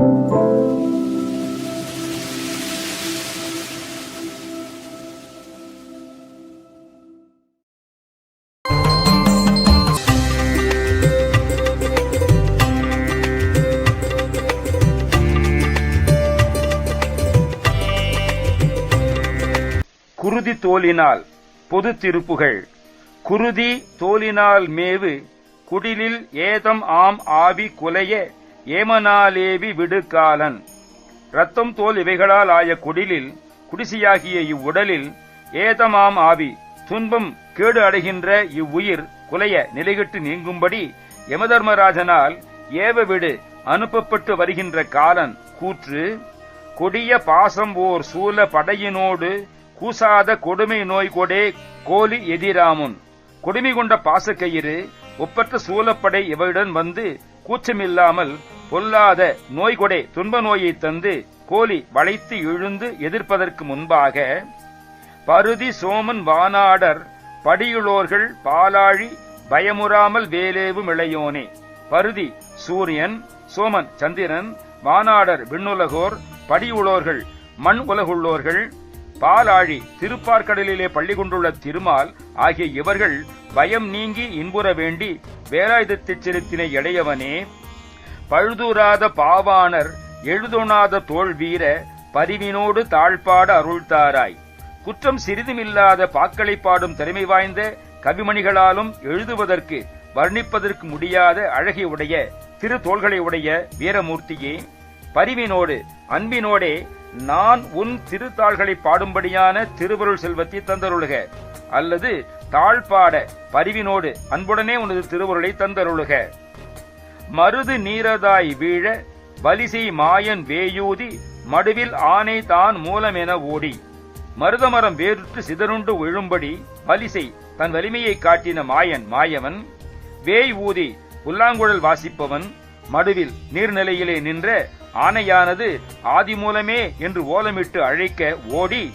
குருதி தோலினால் பொது திருப்புகள். குருதி தோலினால் மேவு குடிலில் ஏதம் ஆம் ஆவி குலைய ஏமனாலேவி விடுகாலன். ரத்தம் தோல் இவைகளால் ஆய குடிலில் குடிசையாகிய இவ்வுடலில் ஏதமாம் ஆவி துன்பம் கேடு அடைகின்ற இவ்வுயிர் குலைய நிலைகிட்டு நீங்கும்படி யமதர்மராஜனால் ஏவவிடு அனுப்பப்பட்டு வருகின்ற காலன் கூற்று கொடிய பாசம் ஓர் சூல படையினோடு கூசாத கொடுமை நோய் கொடே கோலி எதிராமுன். கொடுமை கொண்ட பாசக்கயிறு ஒப்பற்ற சூலப்படை இவையுடன் வந்து கூச்சமில்லாமல் பொல்லாத நோய்கொடை துன்ப நோயை தந்து கோலி வளைத்து இழுந்து எதிர்ப்பதற்கு முன்பாக பருதி சோமன் வானாடர் படியுளோர்கள் பாலாழி பயமுறாமல் வேலேவும் இளையோனே பருதி சூரியன் சோமன் சந்திரன் வானாடர் விண்ணுலகோர் படியுளோர்கள் மண் உலகுள்ளோர்கள் பாலாழி திருப்பார்கடலிலே பள்ளி கொண்டுள்ள திருமால் ஆகிய இவர்கள் பயம் நீங்கி இன்புற வேண்டி வேலாயுதத்தைச் செலுத்தின இடையவனே பழுதூராத பாவாணர் எழுதொணாத தோல் வீர பதிவினோடு தாழ்பாட அருள்தாராய். குற்றம் சிறிதுமில்லாத பாக்களை பாடும் திறமை வாய்ந்த கவிமணிகளாலும் எழுதுவதற்கு வர்ணிப்பதற்கு முடியாத அழகை உடைய திரு தோள்களை உடைய வீரமூர்த்தியே. பரிவினோடு அன்பினோடே நான் உன் திருத்தாள்களை பாடும்படியான திருவருள் செல்வத்தை தந்தருளுக. அல்லது தாழ்பாட பரிவினோடு அன்புடனே உனது திருவருளை தந்தருளுக. மருது நீரதாய் வீழ வலிசை மாயன் வேயூதி மடுவில் ஆனை தான் மூலமென ஓடி. மருதமரம் வேறுற்று சிதறுண்டு விழும்படி வலிசை தன் வலிமையை காட்டின மாயன் மாயவன். வேய் ஊதி புல்லாங்குழல் வாசிப்பவன் மடுவில் நீர்நிலையிலே நின்ற ஆனையானது ஆதி மூலமே என்று ஓலமிட்டு அழைக்க ஓடி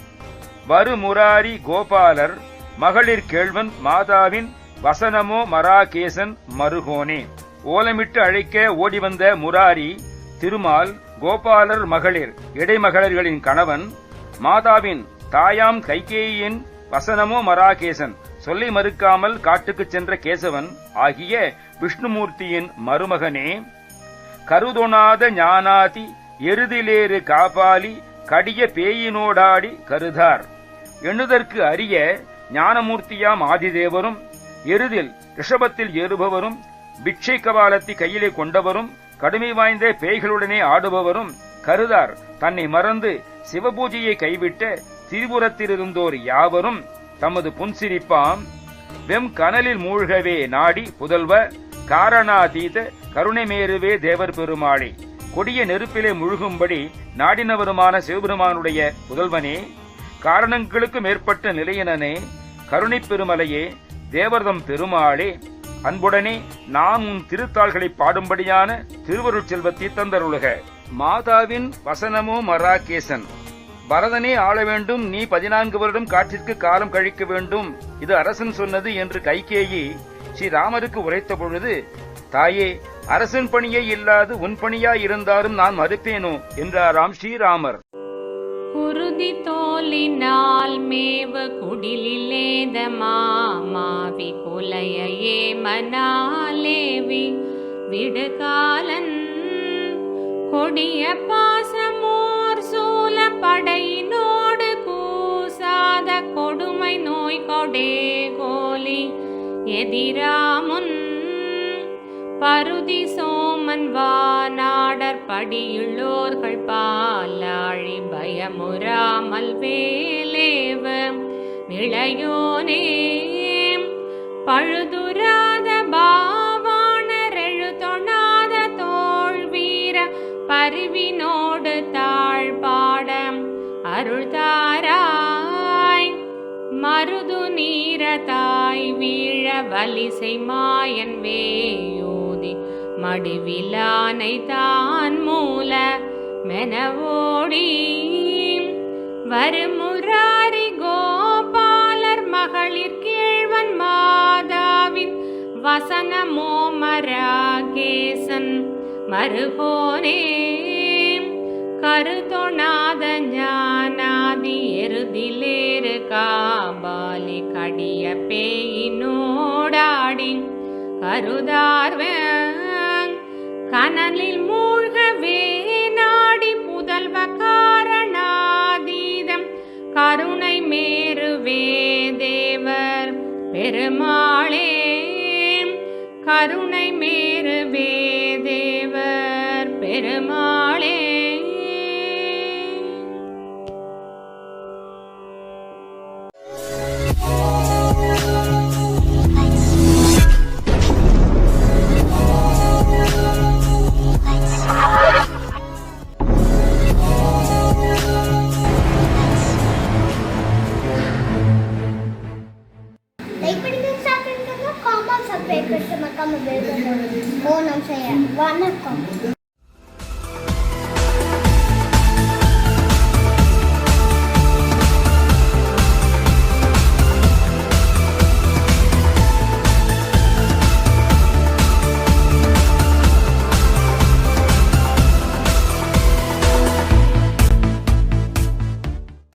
வருமுராரி கோபாலர் மகளிர் கேள்வன் மாதாவின் வசனமோ மராகேசன் மருகோனே. ஓலமிட்டு அழைக்க ஓடி வந்த முராரி திருமால் கோபாலர் மகளிர் இடைமகளிர்களின் கணவன் மாதாவின் தாயாம் கைகேயின் வசனமோ மராகேசன் சொல்லை மறுக்காமல் காட்டுக்குச் சென்ற கேசவன் ஆகிய விஷ்ணுமூர்த்தியின் மருமகனே கருதொணாத ஞானாதி எருதிலேறு காபாலி கடிய பேயினோடாடி கருதார். எண்ணுதற்கு அரிய ஞானமூர்த்தியாம் ஆதிதேவரும் எருதில் ரிஷபத்தில் ஏறுபவரும் பிக்ஷை கபாலத்தை கையிலே கொண்டவரும் கடுமை வாய்ந்த பேய்களுடனே ஆடுபவரும் கருதார். தன்னை மறந்து சிவபூஜையை கைவிட்ட திரிபுரத்திலிருந்தோர் யாவரும் தமது புன்சிரிப்பாம் வெம் கனலில் மூழ்கவே நாடி புதல்வ காரணாதீத கருணைமேருவே தேவர் பெருமாளே. கொடிய நெருப்பிலே முழுகும்படி நாடினவருமான சிவபெருமானுடைய புதல்வனே காரணங்களுக்கு மேற்பட்ட நிலையனனே கருணைப் பெருமலையே தேவர்தம் பெருமாளே அன்புடனே நாம் உன் திருத்தாள்களை பாடும்படியான திருவருட் செல்வத்தை தந்தருளுக. மாதாவின் வசனமோ மராகேசன் பரதனே ஆள வேண்டும் நீ பதினான்கு வருடம் காற்றிற்கு காலம் கழிக்க வேண்டும் இது அரசன் சொன்னது என்று கைகேயி ஸ்ரீராமருக்கு உரைத்த பொழுது தாயே அரசன் பணியே இல்லாது உன் பணியா இருந்தாலும் நான் மறுப்பேனோ? என்றாராம் ஸ்ரீராமர். குருதி தோலினால் மேவ குடிலிலேத மாமாவி குலைய மனாலேவி. விடுகாலன் கொடிய பாசமோர் சூல படையினோடு கூசாத கொடுமை நோய் கொடே கோ எதிராமுன் பருதி சோமன் வானாடர் படியுள்ளோர்கள் பாலாழி பயமுறாமல் வேலேவ நிளையோனே பழுதுராத பாவாணர் எழுதொணாத தோல் வீர தாழ்பாடம் அருள்தா நீரதாய் வீழ வலிசை மாயன் வேயோதி. மடிவிலானை தான் மூல மெனவோடி வருமுராரி கோபாலர் மகளிர் கேழ்வன் மாதாவின் வசனமோ மராகேசன் மறுபோனே கருத்தொணாத ஞான எருதிலேறு காபாலி கடிய பேயினோடாடி. கருதார்வன் கனலில் மூழ்கவே நாடி புதல்வ காரணாதீதம். கருணை மேருவே தேவர் பெருமாளே கருணை மேருவே தேவர் பெருமாள் ஷேர் பண்ணுங்க காமெண்ட் சப்ஸ்கிரைப் பண்ணுங்க மறக்காம பெல் பட்டன் ஓ நம்ம செய்ய வணக்கம்